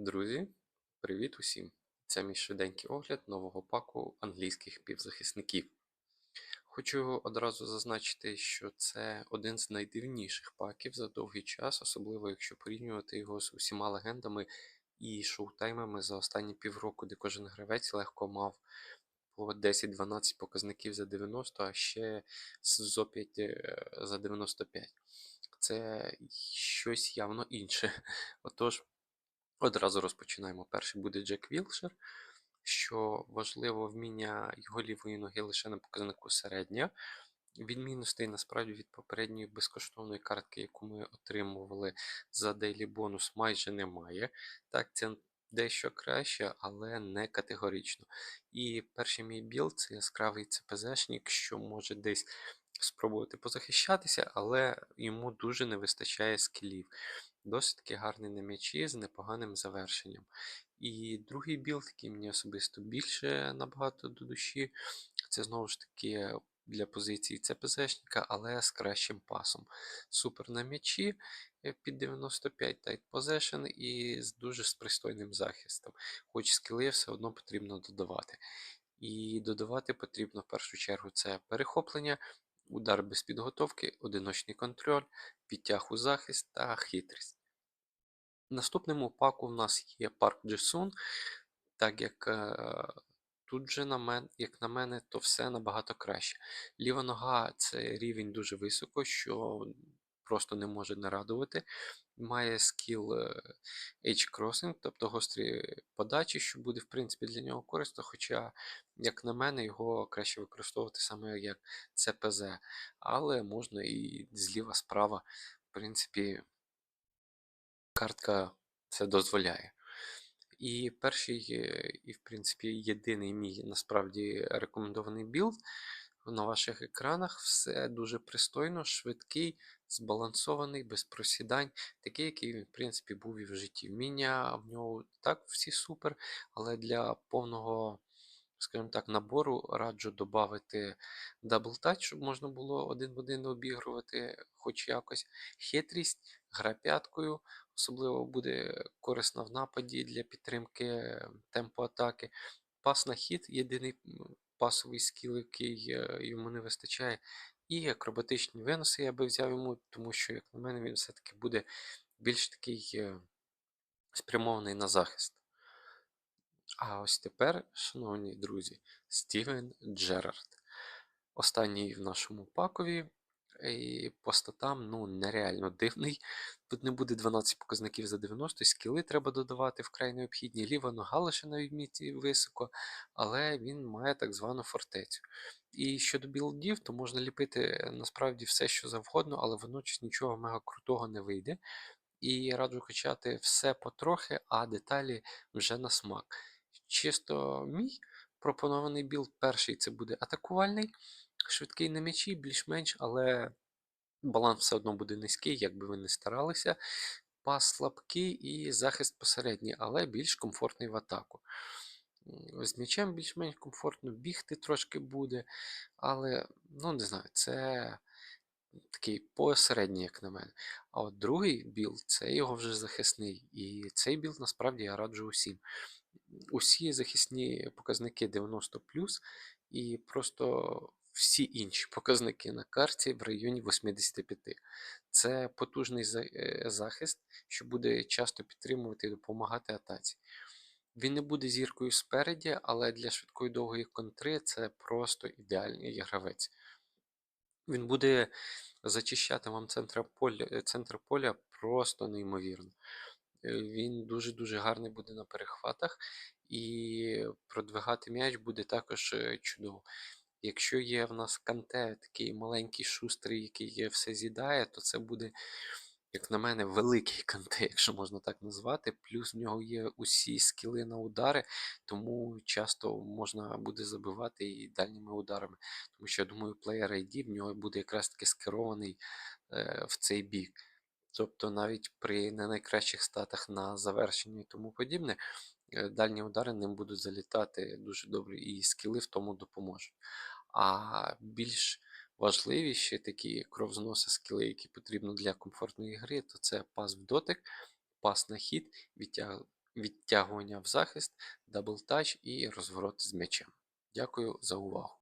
Друзі, привіт усім! Це мій швиденький огляд нового паку англійських півзахисників. Хочу одразу зазначити, що це один з найдивніших паків за довгий час, особливо якщо порівнювати його з усіма легендами і шоутаймами за останні півроку, де кожен гравець легко мав по 10-12 показників за 90, а ще з зоп'ять е, за 95. Це щось явно інше. Отож. Одразу розпочинаємо. Перший буде Джек Вілшер. Що важливо, вміння його лівої ноги лише на показнику середня. Відмінностей насправді від попередньої безкоштовної картки, яку ми отримували за Daily Bonus, майже немає. Так, це дещо краще, але не категорично. І перший мій білд це яскравий ЦПЗшник, що може десь спробувати позахищатися, але йому дуже не вистачає скілів. Досить таки гарний на м'ячі з непоганим завершенням. І другий білд, який мені особисто більше набагато до душі, це знову ж таки для позиції ЦПЗшника, але з кращим пасом. Супер на м'ячі е, під 95 tight possession і з дуже з пристойним захистом. Хоч скіли все одно потрібно додавати. І додавати потрібно в першу чергу це перехоплення, удар без підготовки, одиночний контроль, підтяг у захист та хитрість. В наступному паку в нас є парк Джесун, так як е, тут же, на мен, як на мене, то все набагато краще. Ліва нога це рівень дуже високо, що просто не може не радувати. Має скіл е, H-Crossing, тобто гострі подачі, що буде, в принципі, для нього корисно. Хоча, як на мене, його краще використовувати саме як ЦПЗ. Але можна і зліва справа, в принципі, картка це дозволяє. І перший, е, і, в принципі, єдиний мій насправді рекомендований білд на ваших екранах. Все дуже пристойно, швидкий, збалансований, без просідань, такий, який він, в принципі, був і в житті. Вміння в нього так всі супер, але для повного скажімо так, набору раджу додати Touch, щоб можна було один в один обігрувати хоч якось. Хитрість, гра п'яткою, особливо буде корисна в нападі для підтримки темпу атаки. Пас на хід єдиний пасовий скіл, який е, йому не вистачає. І акробатичні виноси я би взяв йому, тому що, як на мене, він все-таки буде більш такий е, спрямований на захист. А ось тепер, шановні друзі, Стівен Джерард. Останній в нашому пакові. І по статам ну, нереально дивний. Тут не буде 12 показників за 90, скіли треба додавати вкрай необхідні. Ліва нога лише на відмітці високо, але він має так звану фортецю. І щодо білдів, то можна ліпити насправді все, що завгодно, але водночас нічого мега крутого не вийде. І раджу качати все потрохи, а деталі вже на смак. Чисто мій пропонований білд перший це буде атакувальний, швидкий на м'ячі, більш-менш, але баланс все одно буде низький, як би ви не старалися. Пас слабкий і захист посередній, але більш комфортний в атаку. З м'ячем більш-менш комфортно бігти трошки буде, але, ну, не знаю, це такий посередній, як на мене. А от другий білд це його вже захисний. І цей білд насправді я раджу усім усі захисні показники 90 і просто всі інші показники на карті в районі 85. Це потужний е, захист, що буде часто підтримувати і допомагати атаці. Він не буде зіркою спереді, але для швидкої довгої контри це просто ідеальний гравець. Він буде зачищати вам центр поля, центр поля просто неймовірно. Е, він дуже-дуже гарний буде на перехватах, і продвигати м'яч буде також е, чудово. Якщо є в нас канте, такий маленький шустрий, який все з'їдає, то це буде, як на мене, великий канте, якщо можна так назвати. Плюс в нього є усі скіли на удари, тому часто можна буде забивати і дальніми ударами. Тому що я думаю, плеєр ID в нього буде якраз таки скерований е, в цей бік. Тобто навіть при не найкращих статах на завершенні і тому подібне, дальні удари ним будуть залітати дуже добре, і скіли в тому допоможуть. А більш важливіші такі кровзноси скіли, які потрібні для комфортної гри, то це пас в дотик, пас на хід, відтяг, відтягування в захист, даблтач і розворот з м'ячем. Дякую за увагу!